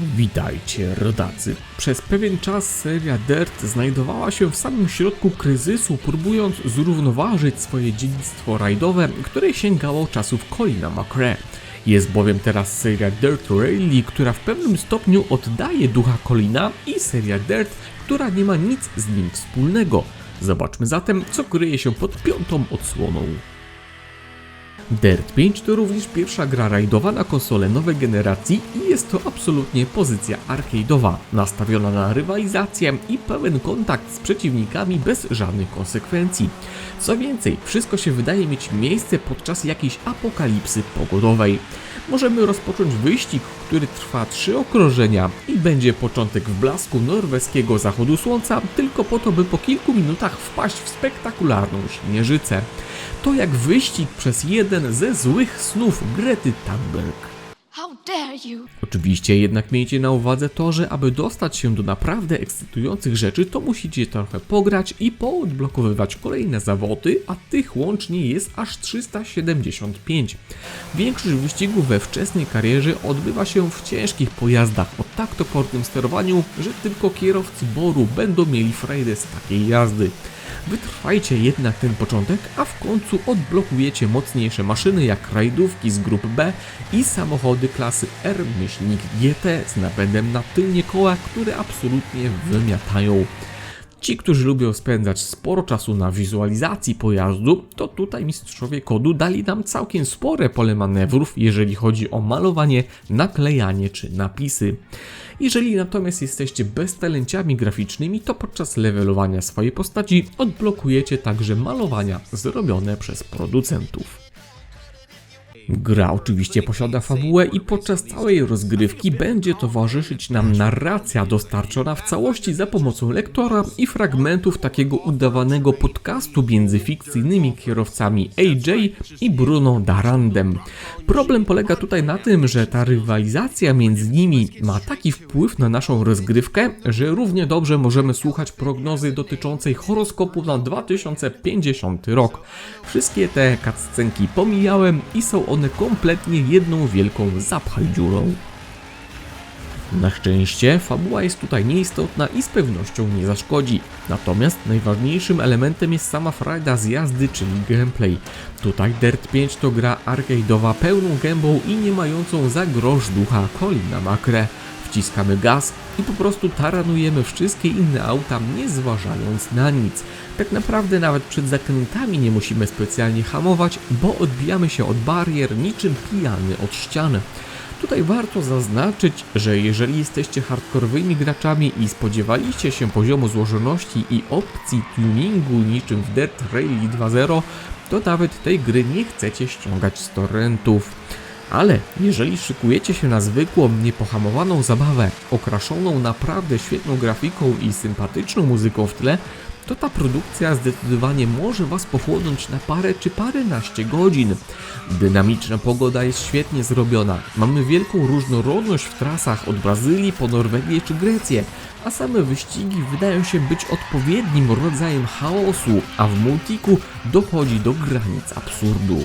Witajcie, rodacy. Przez pewien czas seria Dirt znajdowała się w samym środku kryzysu, próbując zrównoważyć swoje dziedzictwo rajdowe, które sięgało czasów Colina McRae. Jest bowiem teraz seria Dirt Rally, która w pewnym stopniu oddaje ducha Colina i seria Dirt, która nie ma nic z nim wspólnego. Zobaczmy zatem, co kryje się pod piątą odsłoną. Dirt 5 to również pierwsza gra rajdowa na konsolę nowej generacji i jest to absolutnie pozycja arcade'owa, nastawiona na rywalizację i pełen kontakt z przeciwnikami bez żadnych konsekwencji. Co więcej, wszystko się wydaje mieć miejsce podczas jakiejś apokalipsy pogodowej. Możemy rozpocząć wyścig, który trwa trzy okrążenia i będzie początek w blasku norweskiego zachodu słońca, tylko po to, by po kilku minutach wpaść w spektakularną śnieżycę. To jak wyścig przez jeden ze złych snów Grety Thunberg. How dare you! Oczywiście jednak miejcie na uwadze to, że aby dostać się do naprawdę ekscytujących rzeczy, to musicie trochę pograć i poodblokowywać kolejne zawody, a tych łącznie jest aż 375. Większość wyścigów we wczesnej karierze odbywa się w ciężkich pojazdach o tak topornym sterowaniu, że tylko kierowcy boru będą mieli frajdę z takiej jazdy. Wytrwajcie jednak ten początek, a w końcu odblokujecie mocniejsze maszyny jak rajdówki z grup B i samochody klasy R-GT z napędem na tylnie koła, które absolutnie wymiatają. Ci, którzy lubią spędzać sporo czasu na wizualizacji pojazdu, to tutaj mistrzowie kodu dali nam całkiem spore pole manewrów, jeżeli chodzi o malowanie, naklejanie czy napisy. Jeżeli natomiast jesteście beztalenciami graficznymi, to podczas levelowania swojej postaci odblokujecie także malowania zrobione przez producentów. Gra oczywiście posiada fabułę i podczas całej rozgrywki będzie towarzyszyć nam narracja dostarczona w całości za pomocą lektora i fragmentów takiego udawanego podcastu między fikcyjnymi kierowcami AJ i Bruno Darandem. Problem polega tutaj na tym, że ta rywalizacja między nimi ma taki wpływ na naszą rozgrywkę, że równie dobrze możemy słuchać prognozy dotyczącej horoskopu na 2050 rok. Wszystkie te cutscenki pomijałem i są one kompletnie jedną wielką zapchaj dziurą. Na szczęście fabuła jest tutaj nieistotna i z pewnością nie zaszkodzi. Natomiast najważniejszym elementem jest sama frajda z jazdy, czyli gameplay. Tutaj Dirt 5 to gra arcade'owa pełną gębą i nie mającą za grosz ducha Colina McRae. Wciskamy gaz i po prostu taranujemy wszystkie inne auta, nie zważając na nic. Tak naprawdę nawet przed zakrętami nie musimy specjalnie hamować, bo odbijamy się od barier niczym pijany od ściany. Tutaj warto zaznaczyć, że jeżeli jesteście hardkorowymi graczami i spodziewaliście się poziomu złożoności i opcji tuningu niczym w Dirt Rally 2.0, to nawet tej gry nie chcecie ściągać z torrentów. Ale jeżeli szykujecie się na zwykłą, niepohamowaną zabawę, okraszoną naprawdę świetną grafiką i sympatyczną muzyką w tle, to ta produkcja zdecydowanie może Was pochłonąć na parę czy paręnaście godzin. Dynamiczna pogoda jest świetnie zrobiona, mamy wielką różnorodność w trasach od Brazylii po Norwegię czy Grecję, a same wyścigi wydają się być odpowiednim rodzajem chaosu, a w multiku dochodzi do granic absurdu.